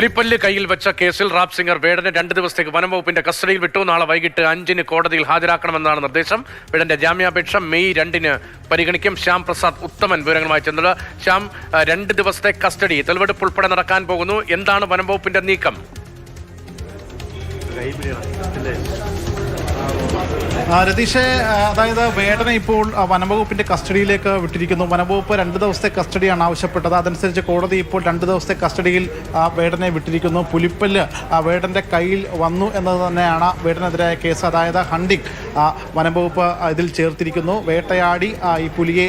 പുലിപ്പല്ല് കയ്യിൽ വെച്ച കേസിൽ റാപ് സിംഗർ വേടനെ രണ്ട് ദിവസത്തേക്ക് വനം വകുപ്പിന്റെ കസ്റ്റഡിയിൽ വിട്ടു. നാളെ വൈകിട്ട് അഞ്ചിന് കോടതിയിൽ ഹാജരാക്കണമെന്നാണ് നിർദ്ദേശം. വേടന്റെ ജാമ്യാപേക്ഷ മെയ് രണ്ടിന് പരിഗണിക്കും. ശ്യാം പ്രസാദ് ഉത്തമൻ വിവരങ്ങളുമായി ചെന്നത് ശ്യാം രണ്ടു ദിവസത്തെ കസ്റ്റഡി തെളിവെടുപ്പ് ഉൾപ്പെടെ നടക്കാൻ പോകുന്നു. എന്താണ് വനം വകുപ്പിന്റെ നീക്കം രതീഷെ അതായത് വേടനെ ഇപ്പോൾ വനംവകുപ്പിന്റെ കസ്റ്റഡിയിലേക്ക് വിട്ടിരിക്കുന്നു. വനംവകുപ്പ് രണ്ട് ദിവസത്തെ കസ്റ്റഡിയാണ് ആവശ്യപ്പെട്ടത്. അതനുസരിച്ച് കോടതി ഇപ്പോൾ രണ്ട് ദിവസത്തെ കസ്റ്റഡിയിൽ വേടനെ വിട്ടിരിക്കുന്നു. പുലിപ്പല്ല് വേടന്റെ കയ്യിൽ വന്നു എന്നത് തന്നെയാണ് വേടനെതിരായ കേസ്. അതായത് ഹണ്ടിങ് വനംവകുപ്പ് ഇതിൽ ചേർത്തിരിക്കുന്നു. വേട്ടയാടി ഈ പുലിയെ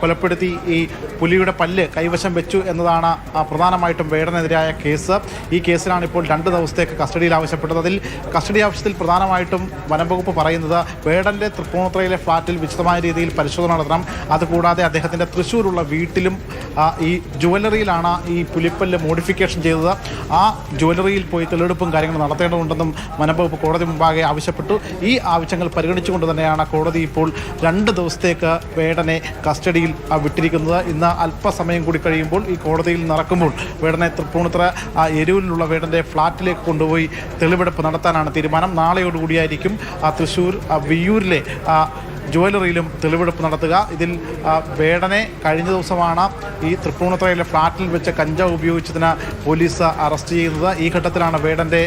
കൊലപ്പെടുത്തി ഈ പുലിയുടെ പല്ല് കൈവശം വെച്ചു എന്നതാണ് പ്രധാനമായിട്ടും വേടനെതിരായ കേസ്. ഈ കേസിലാണ് ഇപ്പോൾ രണ്ട് ദിവസത്തേക്ക് കസ്റ്റഡിയിൽ ആവശ്യപ്പെട്ടത്. അതിൽ കസ്റ്റഡി ആവശ്യത്തിൽ പ്രധാനമായിട്ടും വനംവകുപ്പ് പറയുന്നത് വേടന്റെ തൃപ്പൂണിത്തുറയിലെ ഫ്ളാറ്റിൽ വിശദമായ രീതിയിൽ പരിശോധന നടത്തണം. അതുകൂടാതെ അദ്ദേഹത്തിന്റെ തൃശ്ശൂരുള്ള വീട്ടിലും ഈ ജുവലറിയിലാണ് ഈ പുലിപ്പല്ല് മോഡിഫിക്കേഷൻ ചെയ്തത്. ആ ജുവലറിയിൽ പോയി തെളിവെടുപ്പും കാര്യങ്ങളും നടത്തേണ്ടതുണ്ടെന്നും വനംവകുപ്പ് കോടതി മുമ്പാകെ ആവശ്യപ്പെട്ടു. ഈ ആവശ്യങ്ങൾ പരിഗണിച്ചുകൊണ്ട് തന്നെയാണ് കോടതി ഇപ്പോൾ രണ്ട് ദിവസത്തേക്ക് വേടനെ കസ്റ്റഡിയിൽ വിട്ടിരിക്കുന്നത്. ഇന്ന് അല്പസമയം കൂടി കഴിയുമ്പോൾ ഈ കോടതിയിൽ നടക്കുമ്പോൾ വേടനെ തൃപ്പൂണിത്തുറ ആ, എരൂരിലുള്ള വേടന്റെ ഫ്ളാറ്റിലേക്ക് കൊണ്ടുപോയി തെളിവെടുപ്പ് നടത്താനാണ് തീരുമാനം. നാളെയോടുകൂടിയായിരിക്കും ആ, തൃശ്ശൂർ വിയ്യൂരിലെ ജുവലറിയിലും തെളിവെടുപ്പ് നടത്തുക. ഇതിൽ വേടനെ കഴിഞ്ഞ ദിവസമാണ് ഈ തൃപ്പൂണിത്തുറയിലെ ഫ്ളാറ്റിൽ വെച്ച് കഞ്ചാവ് ഉപയോഗിച്ചതിന് പോലീസ് അറസ്റ്റ് ചെയ്യുന്നത് ഈ ഘട്ടത്തിലാണ് വേടന്റെ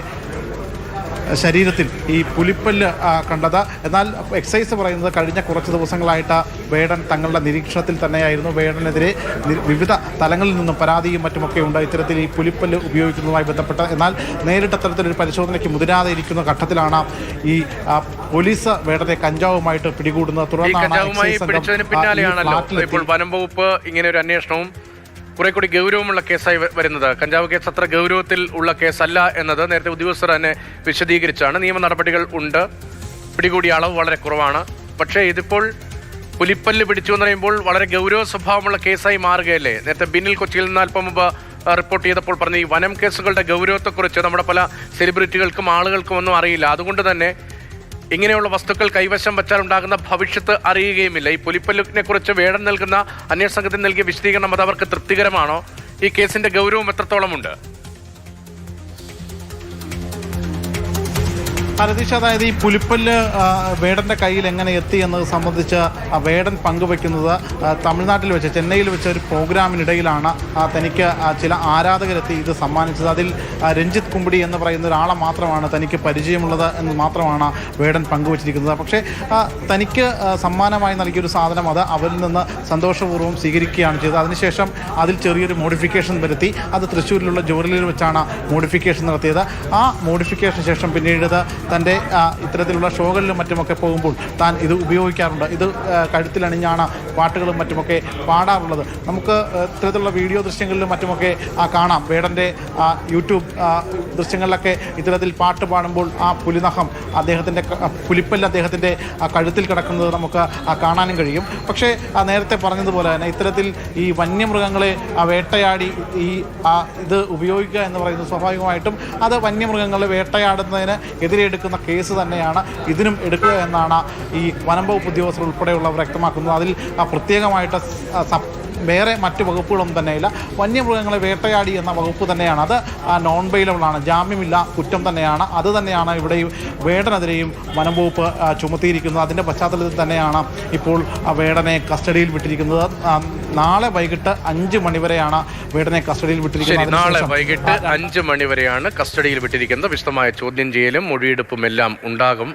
ശരീരത്തിൽ ഈ പുലിപ്പല്ല് കണ്ടത്. എന്നാൽ എക്സൈസ് പറയുന്നത് കഴിഞ്ഞ കുറച്ച് ദിവസങ്ങളായിട്ട് വേടൻ തങ്ങളുടെ നിരീക്ഷണത്തിൽ തന്നെയായിരുന്നു. വേടനെതിരെ വിവിധ തലങ്ങളിൽ നിന്നും പരാതിയും മറ്റുമൊക്കെ ഉണ്ട് ഇത്തരത്തിൽ ഈ പുലിപ്പല്ല് ഉപയോഗിക്കുന്നതുമായി ബന്ധപ്പെട്ട്. എന്നാൽ നേരിട്ട് അത്തരത്തിലൊരു പരിശോധനയ്ക്ക് മുതിരാതെ ഇരിക്കുന്ന ഘട്ടത്തിലാണ് ഈ പോലീസ് വേടനെ കഞ്ചാവുമായിട്ട് പിടികൂടുന്നത്. തുടർന്നാണ് ഇപ്പോൾ വനം വകുപ്പ് ഇങ്ങനെ ഒരു അന്വേഷണവും കുറെ കൂടി ഗൗരവമുള്ള കേസായി വരുന്നത്. കഞ്ചാവ് കേസ് അത്ര ഗൗരവത്തിൽ ഉള്ള കേസല്ല എന്നത് നേരത്തെ ഉദ്യോഗസ്ഥർ തന്നെ വിശദീകരിച്ചാണ്. നിയമ നടപടികൾ ഉണ്ട്. പിടികൂടിയ അളവ് വളരെ കുറവാണ്. പക്ഷേ ഇതിപ്പോൾ പുലിപ്പല്ല് പിടിച്ചു എന്ന് പറയുമ്പോൾ വളരെ ഗൗരവ സ്വഭാവമുള്ള കേസായി മാറുകയല്ലേ? നേരത്തെ ബിന്നിൽ കൊച്ചിയിൽ നിന്ന് അല്പം മുമ്പ് റിപ്പോർട്ട് ചെയ്തപ്പോൾ പറഞ്ഞ ഈ വനം കേസുകളുടെ ഗൗരവത്തെക്കുറിച്ച് നമ്മുടെ പല സെലിബ്രിറ്റികൾക്കും ആളുകൾക്കും ഒന്നും അറിയില്ല. അതുകൊണ്ട് തന്നെ ഇങ്ങനെയുള്ള വസ്തുക്കൾ കൈവശം വച്ചാൽ ഉണ്ടാകുന്ന ഭവിഷ്യത്ത് അറിയുകയുമില്ല. ഈ പുലിപ്പല്ലിനെ കുറിച്ച് വേടം നൽകുന്ന അന്വേഷണ സംഘത്തിന് നൽകിയ വിശദീകരണം അത് അവർക്ക് തൃപ്തികരമാണോ? ഈ കേസിന്റെ ഗൗരവം എത്രത്തോളമുണ്ട്? ഹരതീഷ് അതായത് ഈ പുലിപ്പല്ല് വേടന്റെ കയ്യിൽ എങ്ങനെ എത്തി എന്നത് സംബന്ധിച്ച് വേടൻ പങ്കുവെക്കുന്നത് തമിഴ്നാട്ടിൽ വെച്ച് ചെന്നൈയിൽ വെച്ച ഒരു പ്രോഗ്രാമിനിടയിലാണ് തനിക്ക് ചില ആരാധകരെത്തി ഇത് സമ്മാനിച്ചത്. അതിൽ രഞ്ജിത്ത് കുമ്പിടി എന്ന് പറയുന്ന ഒരാളെ മാത്രമാണ് തനിക്ക് പരിചയമുള്ളത് എന്ന് മാത്രമാണ് വേടൻ പങ്കുവച്ചിരിക്കുന്നത്. പക്ഷേ തനിക്ക് സമ്മാനമായി നൽകിയൊരു സാധനം അത് അവരിൽ നിന്ന് സന്തോഷപൂർവം സ്വീകരിക്കുകയാണ് ചെയ്തത്. അതിനുശേഷം അതിൽ ചെറിയൊരു മോഡിഫിക്കേഷൻ വരുത്തി അത് തൃശ്ശൂരിലുള്ള ജോലിയിൽ വെച്ചാണ് മോഡിഫിക്കേഷൻ നടത്തിയത്. ആ മോഡിഫിക്കേഷൻ ശേഷം പിന്നീട് തന്റെ ഇത്തരത്തിലുള്ള ഷോകളിലും മറ്റുമൊക്കെ പോകുമ്പോൾ താൻ ഇത് ഉപയോഗിക്കാറുണ്ട്. ഇത് കഴുത്തിലണിഞ്ഞാണ് പാട്ടുകളും മറ്റുമൊക്കെ പാടാറുള്ളത്. നമുക്ക് ഇത്തരത്തിലുള്ള വീഡിയോ ദൃശ്യങ്ങളിലും മറ്റുമൊക്കെ കാണാം. വേടന്റെ യൂട്യൂബ് ദൃശ്യങ്ങളിലൊക്കെ ഇത്തരത്തിൽ പാട്ട് പാടുമ്പോൾ ആ പുലിനഖം അദ്ദേഹത്തിന്റെ പുലിപ്പല്ല അദ്ദേഹത്തിന്റെ കഴുത്തിൽ കിടക്കുന്നത് നമുക്ക് കാണാനും കഴിയും. പക്ഷേ നേരത്തെ പറഞ്ഞതുപോലെ തന്നെ ഇത്തരത്തിൽ ഈ വന്യമൃഗങ്ങളെ വേട്ടയാടി ഈ ഇത് ഉപയോഗിക്കുക എന്ന് പറയുന്നത് സ്വാഭാവികമായിട്ടും അത് വന്യമൃഗങ്ങളെ വേട്ടയാടുന്നതിന് എതിരെ എടുക്കുന്ന കേസ് തന്നെയാണ് ഇതിനും എടുക്കുക എന്നാണ് ഈ വനം വകുപ്പ് ഉദ്യോഗസ്ഥർ ഉൾപ്പെടെയുള്ളവർ വ്യക്തമാക്കുന്നത്. അതിൽ പ്രത്യേകമായിട്ട് വേറെ മറ്റ് വകുപ്പുകളൊന്നും തന്നെയില്ല. വന്യമൃഗങ്ങളെ വേട്ടയാടി എന്ന വകുപ്പ് തന്നെയാണ്. അത് നോൺ ബെയിലബിളാണ് ജാമ്യമില്ല കുറ്റം തന്നെയാണ്. അത് തന്നെയാണ് ഇവിടെ വേടനെതിരെയും വനം വകുപ്പ് ആ, ചുമത്തിയിരിക്കുന്നത്. അതിന്റെ പശ്ചാത്തലത്തിൽ തന്നെയാണ് ഇപ്പോൾ വേടനെ കസ്റ്റഡിയിൽ വിട്ടിരിക്കുന്നത്. നാളെ വൈകിട്ട് അഞ്ച് മണിവരെയാണ് വീടിനെ കസ്റ്റഡിയിൽ വിട്ടിരിക്കുന്നത്. നാളെ വൈകിട്ട് അഞ്ച് മണി വരെയാണ് കസ്റ്റഡിയിൽ വിട്ടിരിക്കുന്നത്. വിശദമായ ചോദ്യം ചെയ്യലും മൊഴിയെടുപ്പും എല്ലാം ഉണ്ടാകും.